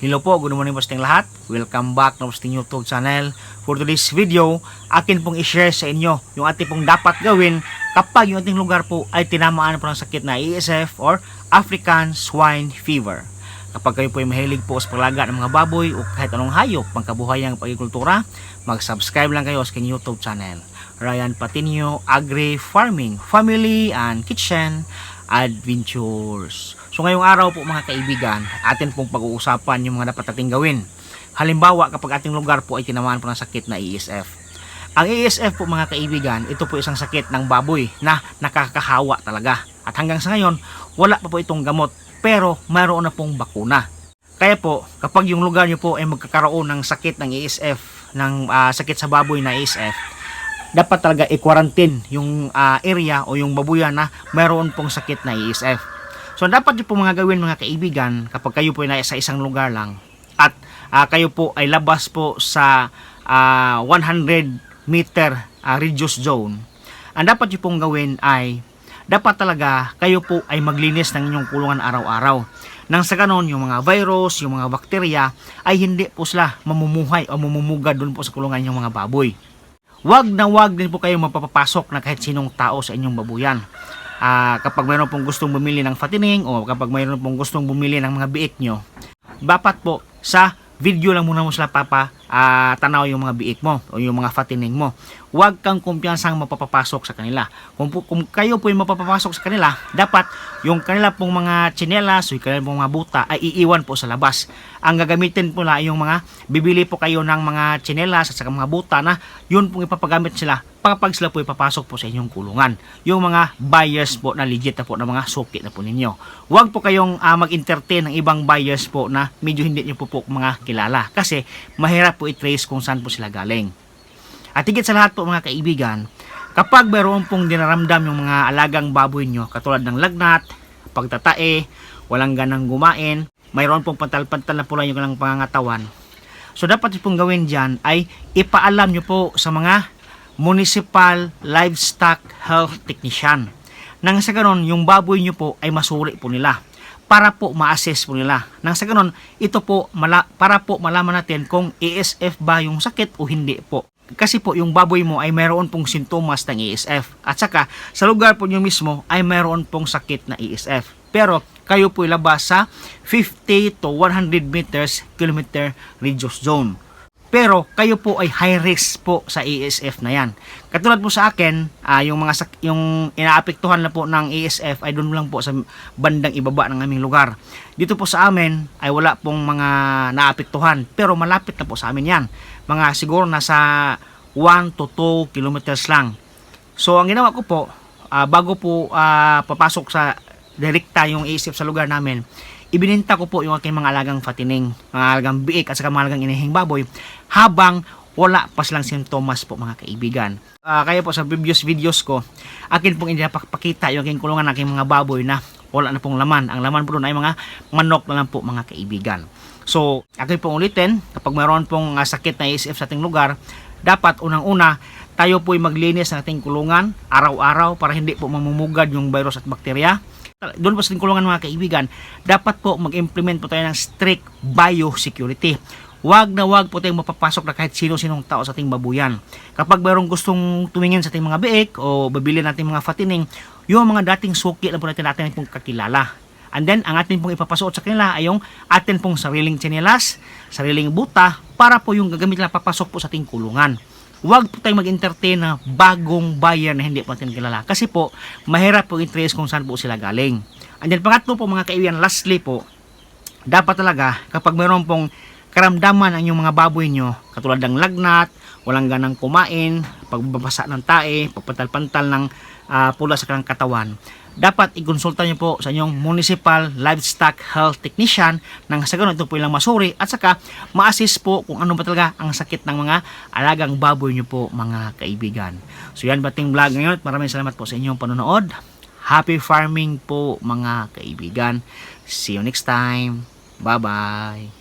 Hello po, good morning po sa lahat. Welcome back na sa ating YouTube channel. For today's video, akin pong i-share sa inyo yung ating pong dapat gawin kapag yung ating lugar po ay tinamaan po ng sakit na ESF or African Swine Fever. Kapag kayo po ay mahilig po sa paglaga ng mga baboy o kahit anong hayop pangkabuhayang pagkikultura, mag-subscribe lang kayo sa aking YouTube channel. Ryan Patinio Agri Farming, Family and Kitchen Adventures. So ngayong araw po mga kaibigan, atin pong pag-uusapan yung mga dapat nating gawin. Halimbawa kapag ating lugar po ay tinamaan po ng sakit na ESF. Ang ESF po mga kaibigan, ito po isang sakit ng baboy na nakakahawa talaga. At hanggang sa ngayon, wala pa po itong gamot pero mayroon na pong bakuna. Kaya po, kapag yung lugar nyo po ay magkakaroon ng sakit ng ESF, ng ah, sakit sa baboy na ESF, dapat talaga i-quarantine yung ah, area o yung babuyan na mayroon pong sakit na ESF. So dapat nyo po mga gawin mga kaibigan kapag kayo po ay nasa isang lugar lang at ah, kayo po ay labas po sa ah, 100 meter ah, radius zone. Ang dapat nyo pong gawin ay dapat talaga kayo po ay maglinis ng inyong kulungan araw-araw. Nang sa ganon, yung mga virus, yung mga bakterya ay hindi po sila mamumuhay o mamumuga doon po sa kulungan yung mga baboy. Wag na wag din po kayo mapapapasok na kahit sinong tao sa inyong babuyan. Ah, kapag mayroon pong gustong bumili ng fattening o kapag mayroon pong gustong bumili ng mga biik nyo, dapat po sa video lang muna mo sila papa ah, tanaw yung mga biik mo o yung mga fattening mo. Huwag kang kumpiyansang mapapapasok sa kanila. Kung, kung kayo po yung mapapapasok sa kanila, dapat yung kanila pong mga tsinelas o yung kanila pong mga buta ay iiwan po sa labas. Ang gagamitin po na yung mga, bibili po kayo ng mga tsinelas at saka mga buta na yun pong ipapagamit sila kapag sila po ipapasok po sa inyong kulungan. Yung mga buyers po na legit na po na mga suki na po ninyo. Huwag po kayong ah, mag-entertain ng ibang buyers po na medyo hindi nyo po po mga kilala. Kasi mahirap po i-trace kung saan po sila galing. At higit sa lahat po mga kaibigan, kapag mayroon pong dinaramdam yung mga alagang baboy nyo, katulad ng lagnat, pagtatae, walang ganang gumain, mayroon pong pantal-pantal na pula yung kanilang pangangatawan. So dapat pong gawin dyan ay ipaalam nyo po sa mga Municipal Livestock Health Technician. Nang sa ganon, yung baboy nyo po ay masuri po nila para po ma-assess po nila. Nang sa ganon, ito po mala, para po malaman natin kung ESF ba yung sakit o hindi po. Kasi po yung baboy mo ay mayroon pong sintomas ng ESF. At saka sa lugar po nyo mismo ay mayroon pong sakit na ESF. Pero kayo po ilabas sa 50 to 100 meters kilometer radius zone. Pero kayo po ay high risk po sa ESF na yan. Katulad po sa akin, ah, yung mga sak- yung inaapektuhan na po ng ESF ay doon lang po sa bandang ibaba ng aming lugar. Dito po sa amin ay wala pong mga naapektuhan, pero malapit na po sa amin yan. Mga siguro nasa 1 to 2 kilometers lang. So ang ginawa ko po, ah, bago po ah, papasok sa direkta yung ESF sa lugar namin, ibininta ko po yung aking mga alagang fatining, mga alagang biik at saka mga alagang inihing baboy habang wala pa silang sintomas po mga kaibigan. Ah, kaya po sa previous videos ko, akin pong inapakita yung aking kulungan ng aking mga baboy na wala na pong laman. Ang laman po doon ay mga manok na lang po mga kaibigan. So, akin pong ulitin, kapag mayroon pong ah, sakit na ESF sa ating lugar, dapat unang-una, tayo po ay maglinis ng ating kulungan araw-araw para hindi po mamumugad yung virus at bakterya doon po sa kulungan mga kaibigan, dapat po mag-implement po tayo ng strict biosecurity. Huwag na huwag po tayong mapapasok na kahit sino-sinong tao sa ating babuyan. Kapag mayroong gustong tumingin sa ating mga biik o babili natin mga fatining, yung mga dating suki na po natin natin pong kakilala. And then, ang atin pong ipapasuot sa kanila ay yung atin pong sariling tsinelas, sariling buta, para po yung gagamit nila papasok po sa ating kulungan huwag po tayong mag-entertain na bagong buyer na hindi po natin kilala. Kasi po, mahirap po i-trace kung saan po sila galing. And then pangatlo po mga kaibigan, lastly po, dapat talaga kapag mayroon pong karamdaman ang inyong mga baboy nyo, katulad ng lagnat, walang ganang kumain, pagbabasa ng tae, pagpantal-pantal ng ah, pula sa kanilang katawan, dapat ikonsulta nyo po sa inyong Municipal Livestock Health Technician nang sa ganun ito po ilang masuri at saka ma-assist po kung ano ba talaga ang sakit ng mga alagang baboy nyo po mga kaibigan. So yan bating vlog ngayon. Maraming salamat po sa inyong panonood. Happy farming po mga kaibigan. See you next time. Bye-bye.